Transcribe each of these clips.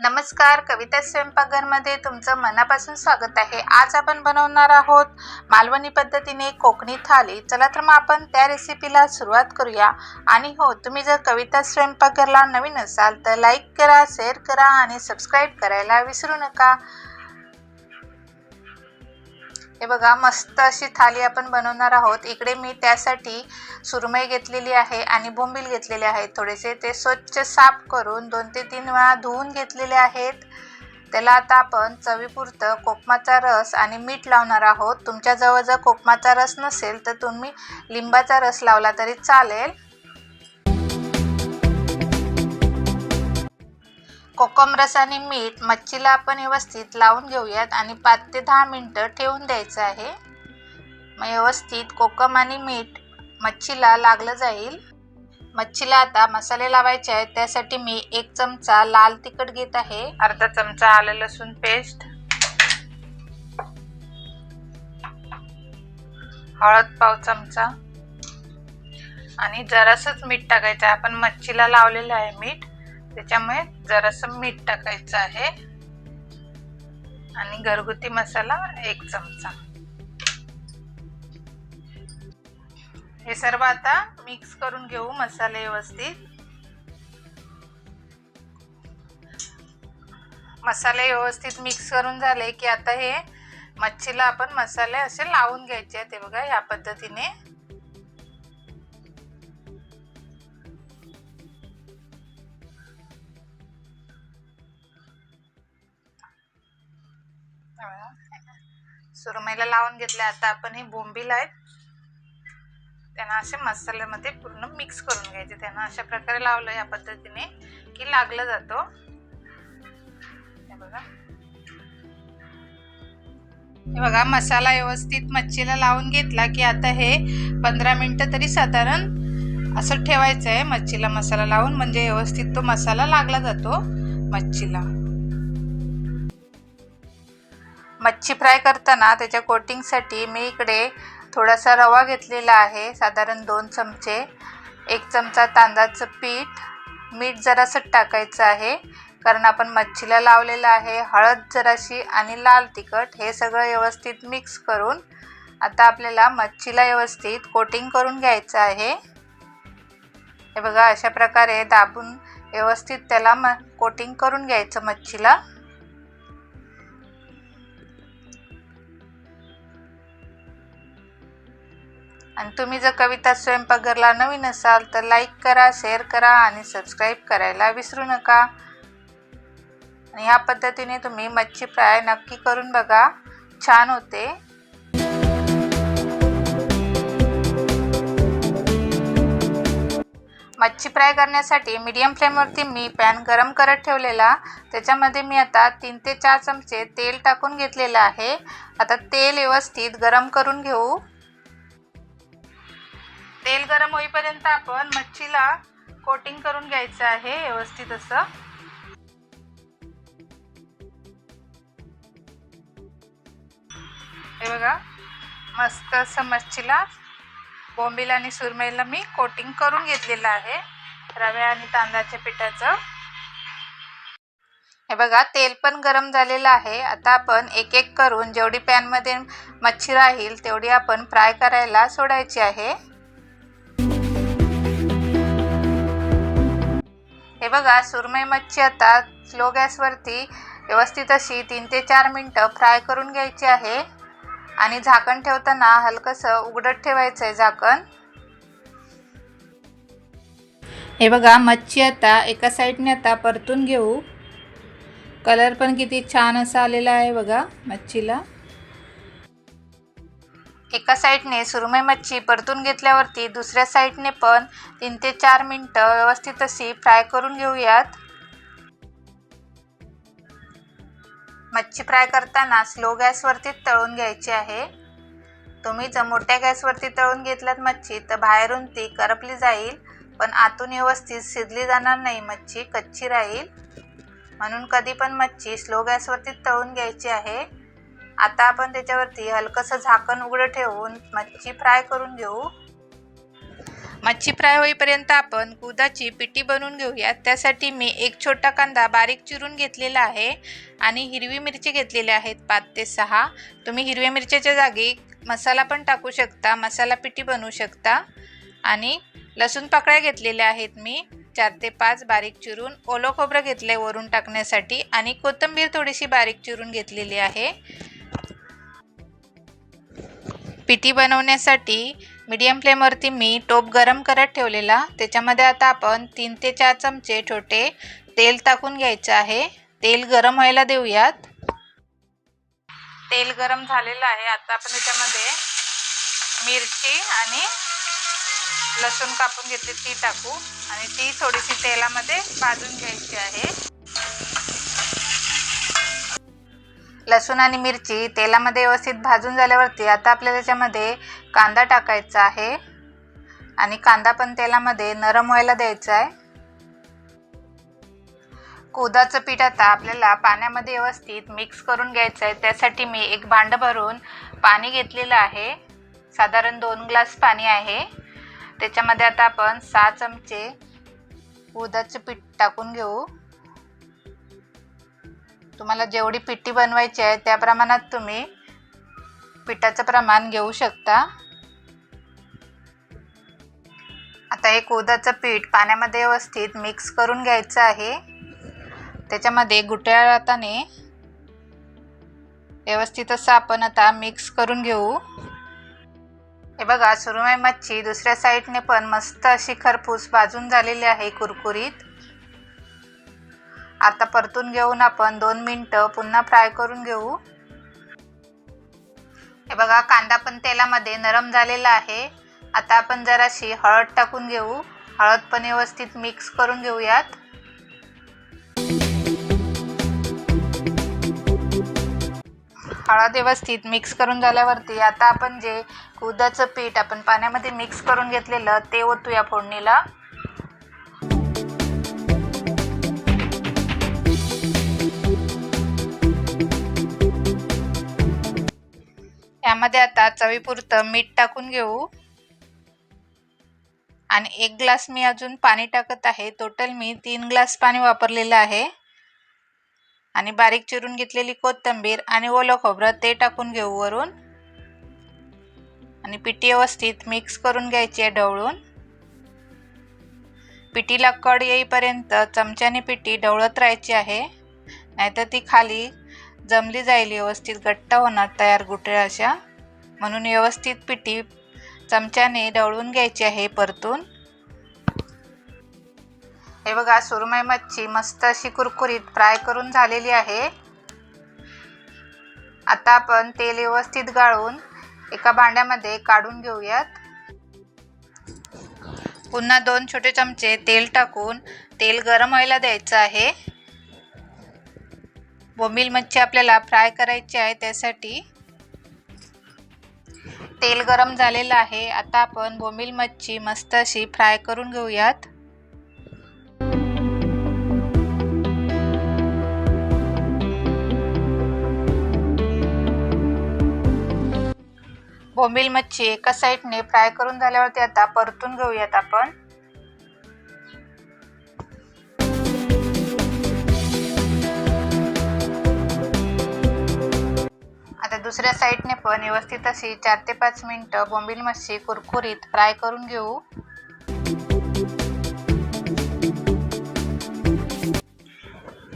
नमस्कार कविता स्वयंपाकघरमध्ये तुमचं मनापासून स्वागत आहे. आज आपण बनवणार आहोत मालवणी पद्धतीने कोकणी थाली. चला तर मग आपण त्या रेसिपीला सुरुवात करूया. आणि हो तुम्ही जर कविता स्वयंपाकघरला नवीन असाल तर लाईक करा शेअर करा आणि सबस्क्राईब करायला विसरू नका. हे बघा मस्त अशी थाली आपण बनवणार आहोत. इकडे मी त्यासाठी सुरमई घेतलेली आहे आणि बोंबील घेतलेले आहेत थोडेसे. ते स्वच्छ साफ करून दोन ते तीन वेळा धुवून घेतलेले आहेत. त्याला आता आपण चवीपुरतं कोकमाचा रस आणि मीठ लावणार आहोत. तुमच्याजवळ जर कोकमाचा रस नसेल तर तुम्ही लिंबाचा रस लावला तरी चालेल. कोकम रस आणि मीठ मच्छीला आपण व्यवस्थित लावून घेऊयात आणि पाच ते दहा मिनटं ठेवून द्यायचं आहे. मग व्यवस्थित कोकम आणि मीठ मच्छीला लागलं जाईल. मच्छीला आता मसाले लावायचे आहेत त्यासाठी मी एक चमचा लाल तिखट घेत आहे. अर्धा चमचा आलं लसूण पेस्ट. हळद पाव चमचा. आणि जरासंच मीठ टाकायचं आहे. आपण मच्छीला लावलेलं आहे मीठ. त्याच्यामुळे जरासं मीठ टाकायचं आहे. आणि घरगुती मसाला एक चमचा. हे सर्व आता मिक्स करून घेऊ मसाले व्यवस्थित. मसाले व्यवस्थित मिक्स करून झाले की आता हे मच्छीला आपण मसाले असे लावून घ्यायचे आहेत. ते बघा या पद्धतीने. सुरमईला लावून घेतले आता आपण हे बोंबील आहेत त्यांना असे मसाल्यामध्ये पूर्ण मिक्स करून घ्यायचे. त्यांना अशा प्रकारे लावलं या पद्धतीने की लागला जातो. बघा. हे बघा मसाला व्यवस्थित मच्छीला लावून घेतला की आता हे पंधरा मिनटं तरी साधारण असं ठेवायचं आहे मच्छीला मसाला लावून. म्हणजे व्यवस्थित तो मसाला लागला जातो मच्छीला. मच्छी फ्राय करताना त्याच्या कोटिंगसाठी मी इकडे थोडासा रवा घेतलेला आहे साधारण दोन चमचे. एक चमचा तांदळाचं पीठ मीठ जरासं टाकायचं आहे कारण आपण मच्छीला लावलेलं आहे. हळद जराशी आणि लाल तिखट हे सगळं व्यवस्थित मिक्स करून आता आपल्याला मच्छीला व्यवस्थित कोटिंग करून घ्यायचं आहे. हे बघा अशा प्रकारे दाबून व्यवस्थित त्याला म कोटिंग करून घ्यायचं मच्छीला. आणि तुम्ही जर कविता स्वयंपाकघरला नवीन असाल तर लाईक करा शेअर करा आणि सबस्क्राईब करायला विसरू नका. आणि ह्या पद्धतीने तुम्ही मच्छी फ्राय नक्की करून बघा. छान होते. मच्छी फ्राय करण्यासाठी मीडियम फ्लेमवरती मी पॅन गरम करत ठेवलेला. त्याच्यामध्ये मी आता तीन ते चार चमचे तेल टाकून घेतलेलं आहे. आता तेल व्यवस्थित गरम करून घेऊ. तेल गरम होईपर्यंत आपण मच्छीला कोटिंग करून घ्यायचं आहे व्यवस्थित असं. हे बघा मस्त असं मच्छीला बोंबील आणि सुरमईला मी कोटिंग करून घेतलेलं आहे रव्या आणि तांदळाच्या पिठाचं. हे बघा तेल पण गरम झालेलं आहे. आता आपण एक एक करून जेवढी पॅनमध्ये मच्छी राहील तेवढी आपण फ्राय करायला सोडायची आहे. बघा सुरमई मच्छी आता स्लो गॅसवरती व्यवस्थित अशी तीन ते चार मिनटं फ्राय करून घ्यायची आहे. आणि झाकण ठेवताना हलकंसं उघडत ठेवायचं आहे झाकण. हे बघा मच्छी आता एका साईडने आता परतून घेऊ. कलर पण किती छान असा आलेला आहे बघा मच्छीला. एका साईडने सुरमई मच्छी परतून घेतल्यावरती दुसऱ्या साईडने पण तीन ते चार मिनटं व्यवस्थित अशी फ्राय करून घेऊयात. मच्छी फ्राय करताना स्लो गॅसवरती तळून घ्यायची आहे. तुम्ही जर मोठ्या गॅसवरती तळून घेतल्यात मच्छी तर बाहेरून ती करपली जाईल पण आतून व्यवस्थित शिजली जाणार नाही मच्छी कच्ची राहील. म्हणून कधी पण मच्छी स्लो गॅसवरती तळून घ्यायची आहे. आता आपण त्याच्यावरती हलकंसं झाकण उघडं ठेवून मच्छी फ्राय करून घेऊ. मच्छी फ्राय होईपर्यंत आपण कुदाची पिटी बनवून घेऊया त्यासाठी मी एक छोटा कांदा बारीक चिरून घेतलेला आहे आणि हिरवी मिरची घेतलेली आहेत पाच ते सहा. तुम्ही हिरव्या मिरच्याच्या जागी मसाला पण टाकू शकता मसाला पिटी बनवू शकता. आणि लसूण पाकळ्या घेतलेल्या आहेत मी. चार ते पाच बारीक चिरून ओलं खोबरं घेतलं आहे वरून टाकण्यासाठी आणि कोथिंबीर थोडीशी बारीक चिरून घेतलेली आहे. पिठी बनवण्यासाठी मीडियम फ्लेमवरती मी टोप गरम करत ठेवलेला. त्याच्यामध्ये आता आपण तीन ते चार चमचे छोटे तेल टाकून घ्यायचं आहे. तेल गरम व्हायला देऊयात. तेल गरम झालेलं आहे. आता आपण त्याच्यामध्ये मिरची आणि लसूण कापून घेतली ती टाकू. आणि ती थोडीशी तेलामध्ये भाजून घ्यायची आहे. लसूण आणि मिरची तेलामध्ये व्यवस्थित भाजून झाल्यावरती आता आपल्याला त्याच्यामध्ये कांदा टाकायचा आहे. आणि कांदा पण तेलामध्ये नरम व्हायला द्यायचा आहे. कोदाचं पीठ आता आपल्याला पाण्यामध्ये व्यवस्थित मिक्स करून घ्यायचं आहे. त्यासाठी मी एक भांडं भरून पाणी घेतलेलं आहे. साधारण दोन ग्लास पाणी आहे. त्याच्यामध्ये आता आपण सहा चमचे उडदाचं पीठ टाकून घेऊ. तुम्हाला जेवढी पिठी बनवायची आहे त्या प्रमाणात तुम्ही पिठाचं प्रमाण घेऊ शकता. आता हे कोदाचं पीठ पाण्यामध्ये व्यवस्थित मिक्स करून घ्यायचं आहे. त्याच्यामध्ये गुटळ्या हाताने व्यवस्थित असं आपण आता मिक्स करून घेऊ. हे बघा सुरमई मच्छी दुसऱ्या साईडने पण मस्त अशी खरपूस भाजून झालेली आहे कुरकुरीत. आता परतून घेऊन आपण दोन मिनटं पुन्हा फ्राय करून घेऊ. हे बघा कांदा पण तेलामध्ये नरम झालेला आहे. आता आपण जराशी हळद टाकून घेऊ. हळद पण व्यवस्थित मिक्स करून घेऊयात. हळद व्यवस्थित मिक्स करून झाल्यावरती आता आपण जे उदाचं पीठ आपण पाण्यामध्ये मिक्स करून घेतलेलं ते ओतूया फोडणीला. त्यामध्ये आता चवीपुरतं मीठ टाकून घेऊ. आणि एक ग्लास मी अजून पाणी टाकत आहे. टोटल मी तीन ग्लास पाणी वापरलेलं आहे. आणि बारीक चिरून घेतलेली कोथिंबीर आणि ओलं खोबरं ते टाकून घेऊ वरून. आणि पिठी व्यवस्थित मिक्स करून घ्यायची आहे ढवळून. पिठीला कड येईपर्यंत चमच्याने पिठी ढवळत राहायची आहे. नाहीतर ती खाली जमली जाईल व्यवस्थित घट्ट होणार तयार गुटळ्या अशा. म्हणून व्यवस्थित पिठी चमच्याने डवळून घ्यायची आहे परतून. हे बघा सुरमई मच्छी मस्त अशी कुरकुरीत फ्राय करून झालेली आहे. आता आपण तेल व्यवस्थित गाळून एका भांड्यामध्ये काढून घेऊयात. पुन्हा दोन छोटे चमचे तेल टाकून तेल गरम व्हायला द्यायचं आहे. बोंबील मच्छी आपल्याला फ्राय करायची आहे त्यासाठी. तेल गरम झालेलं आहे. आता आपण बोंबील मच्छी मस्त अशी फ्राय करून घेऊयात. बोंबील मच्छी एका साईडने फ्राय करून झाल्यावरती आता परतून घेऊयात आपण. दुसऱ्या साईडने पण व्यवस्थित अशी चार ते पाच मिनटं बोंबील मच्छी कुरकुरीत फ्राय करून घेऊ.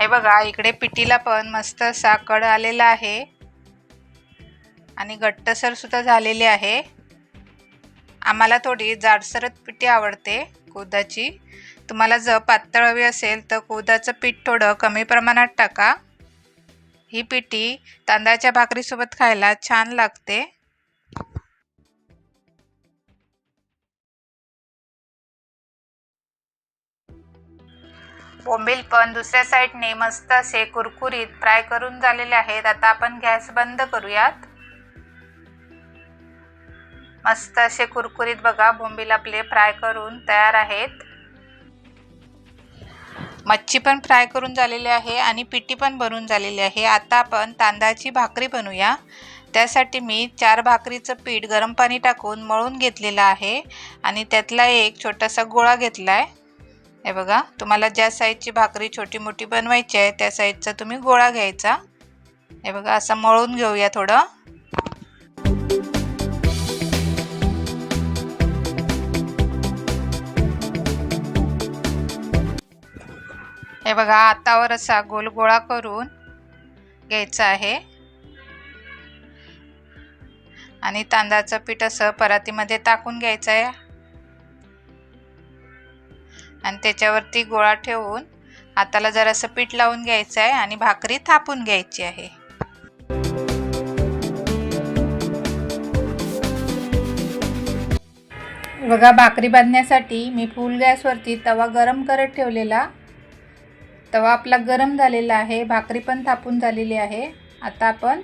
हे बघा इकडे पिठीला पण मस्त असा कड आलेला आहे. आणि घट्टसर सुद्धा झालेली आहे. आम्हाला थोडी जाडसरत पिठी आवडते कोदाची तुम्हाला जर पातळ हवी असेल तर कोदाचं पीठ थोडं कमी प्रमाणात टाका. ही पिठी तांदळाच्या भाकरीसोबत खायला छान लागते. बोंबील पण दुसऱ्या साईडने मस्त असे कुरकुरीत फ्राय करून झालेले आहेत. आता आपण गॅस बंद करूयात. मस्त असे कुरकुरीत बघा बोंबील आपले फ्राय करून तयार आहेत. मच्छी पण फ्राय करून झालेली आहे आणि पिठी पण भरून झालेली आहे. आता आपण तांदळाची भाकरी बनवूया. त्यासाठी मी चार भाकरीचं पीठ गरम पाणी टाकून मळून घेतलेलं आहे. आणि त्यातला एक छोटासा गोळा घेतला आहे हे बघा तुम्हाला ज्या साईजची भाकरी छोटी मोठी बनवायची आहे त्या साईजचा तुम्ही गोळा घ्यायचा. हे बघा असं मळून घेऊया थोडं. हे बघा हातावर असा गोल गोळा करून घ्यायचा आहे. आणि तांदळाचं पीठ असं परातीमध्ये टाकून घ्यायचं आहे. आणि त्याच्यावरती गोळा ठेवून हाताला जरासं पीठ लावून घ्यायचं आहे आणि भाकरी थापून घ्यायची आहे. बघा भाकरी बांधण्यासाठी मी फुल गॅसवरती तवा गरम करत ठेवलेला. तवा आपला गरम झालेला आहे भाकरी पण थापून झालेली आहे. आता आपण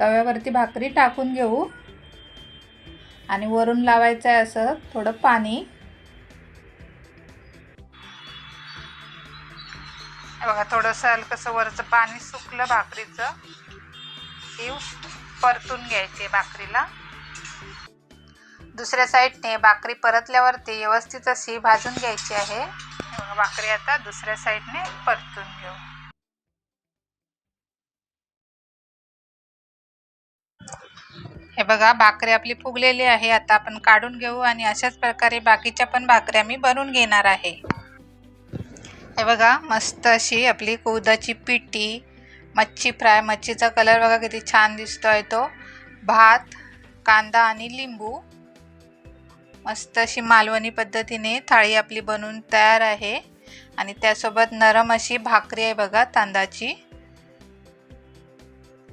तव्यावरती भाकरी टाकून घेऊ. आणि वरून लावायचं आहे असं थोडं पाणी. बघा थोडंसं हलकंसं वरचं पाणी सुकलं भाकरीचं. की परतून घ्यायची भाकरीला. दुसऱ्या साईडने भाकरी परतल्यावरती व्यवस्थित अशी भाजून घ्यायची आहे. भाकरी आता दुसऱ्या साईडने परतून घेऊ. हे बघा भाकरी आपली फुगलेली आहे. आता आपण काढून घेऊ आणि अशाच प्रकारे बाकीच्या पण भाकऱ्या मी बनवून घेणार आहे. हे बघा मस्त अशी आपली कुदाची पिठी मच्छी फ्राय मच्छीचा कलर बघा किती छान दिसतोय तो. भात कांदा आणि लिंबू. मस्त अशी मालवणी पद्धतीने थाळी आपली बनवून तयार आहे. आणि त्यासोबत नरम अशी भाकरी आहे बघा तांदळाची.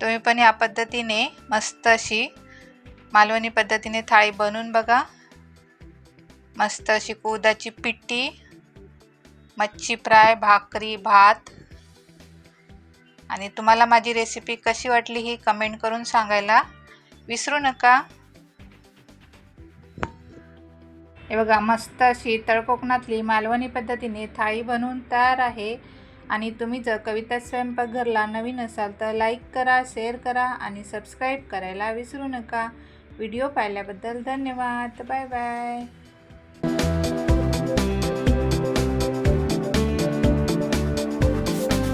तुम्ही पण या पद्धतीने मस्त अशी मालवणी पद्धतीने थाळी बनवून बघा. मस्त अशी कुदाची पिट्टी मच्छी फ्राय भाकरी भात. आणि तुम्हाला माझी रेसिपी कशी वाटली ही कमेंट करून सांगायला विसरू नका. हे बघा मस्त अशी तळकोकणातली मालवणी पद्धतीने थाळी बनवून तयार आहे. आणि तुम्ही जर कविता स्वयंपाकघरला नवीन असाल तर लाईक करा शेअर करा आणि सबस्क्राईब करायला विसरू नका. व्हिडिओ पाहिल्याबद्दल धन्यवाद. Bye bye.